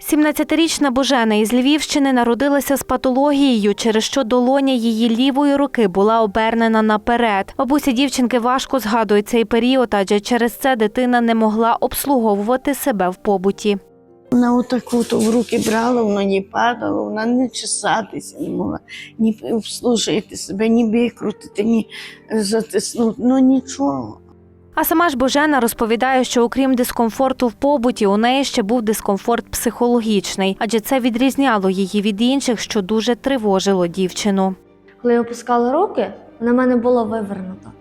17-річна Божена із Львівщини народилася з патологією, через що долоня її лівої руки була обернена наперед. Бабуся дівчинки важко згадує цей період, адже через це дитина не могла обслуговувати себе в побуті. Вона отаку то в руки брала, воно ні падало, вона не чесатися не могла, ні обслужити себе, ні викрутити, ні затиснути, ну нічого. А сама ж Божена розповідає, що окрім дискомфорту в побуті, у неї ще був дискомфорт психологічний, адже це відрізняло її від інших, що дуже тривожило дівчину. Коли я опускала руки, на мене було вивернуто.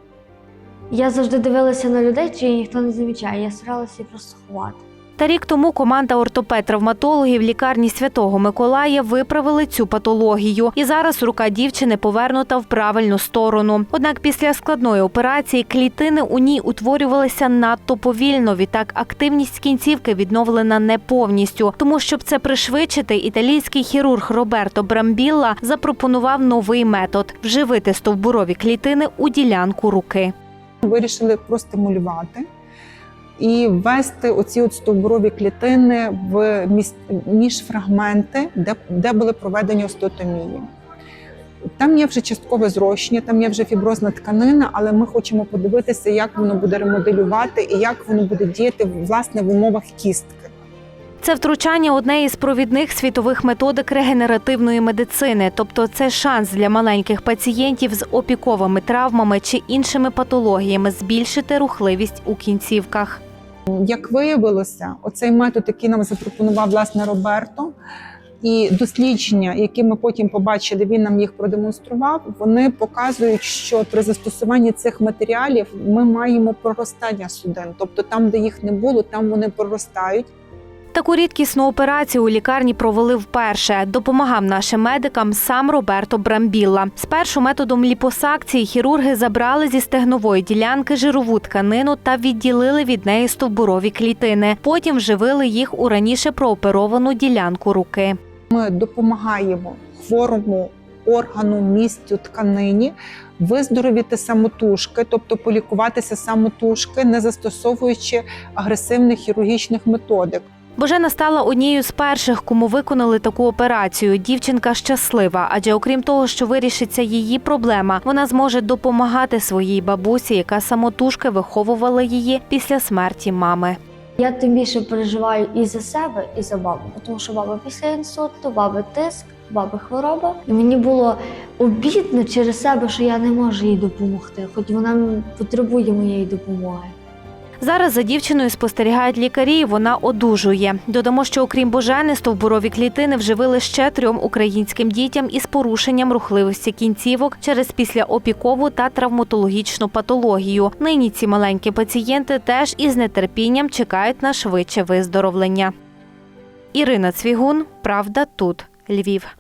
Я завжди дивилася на людей, чи ніхто не замічає. Я старалася її просто ховати. Та рік тому команда ортопед-травматологів лікарні Святого Миколая виправили цю патологію, і зараз рука дівчини повернута в правильну сторону. Однак після складної операції клітини у ній утворювалися надто повільно. Відтак активність кінцівки відновлена не повністю. Тому, щоб це пришвидшити, італійський хірург Роберто Брамбілла запропонував новий метод вживити стовбурові клітини у ділянку руки. вирішили простимулювати і ввести оці от стовбурові клітини в міс- між фрагменти, де, де були проведені остеотомії. Там є вже часткове зрощення, там є вже фіброзна тканина, але ми хочемо подивитися, як воно буде ремоделювати і як воно буде діяти власне в умовах кістки. Це втручання одне із провідних світових методик регенеративної медицини, тобто це шанс для маленьких пацієнтів з опіковими травмами чи іншими патологіями збільшити рухливість у кінцівках. Як виявилося, оцей метод, який нам запропонував власне Роберто, і дослідження, які ми потім побачили, він нам їх продемонстрував. Вони показують, що при застосуванні цих матеріалів ми маємо проростання судин. Тобто, там, де їх не було, там вони проростають. Таку рідкісну операцію у лікарні провели вперше. Допомагав нашим медикам сам Роберто Брамбілла. Спершу методом ліпосакції хірурги забрали зі стегнової ділянки жирову тканину та відділили від неї стовбурові клітини. Потім вживили їх у раніше прооперовану ділянку руки. Ми допомагаємо хворому органу, місцю, тканині виздоровіти самотужки, тобто полікуватися самотужки, не застосовуючи агресивних хірургічних методик. Божена стала однією з перших, кому виконали таку операцію. Дівчинка щаслива, адже окрім того, що вирішиться її проблема, вона зможе допомагати своїй бабусі, яка самотужки виховувала її після смерті мами. Я тим більше переживаю і за себе, і за бабу, тому що баба після інсульту, баби тиск, баби хвороба. І мені було обідно через себе, що я не можу їй допомогти, хоч вона потребує моєї допомоги. Зараз за дівчиною спостерігають лікарі. і Вона одужує. Додамо, що окрім Божени, стовбурові клітини вживили ще трьом українським дітям із порушенням рухливості кінцівок через післяопікову та травматологічну патологію. Нині ці маленькі пацієнти теж із нетерпінням чекають на швидше виздоровлення. Ірина Цвігун, Правда, тут Львів.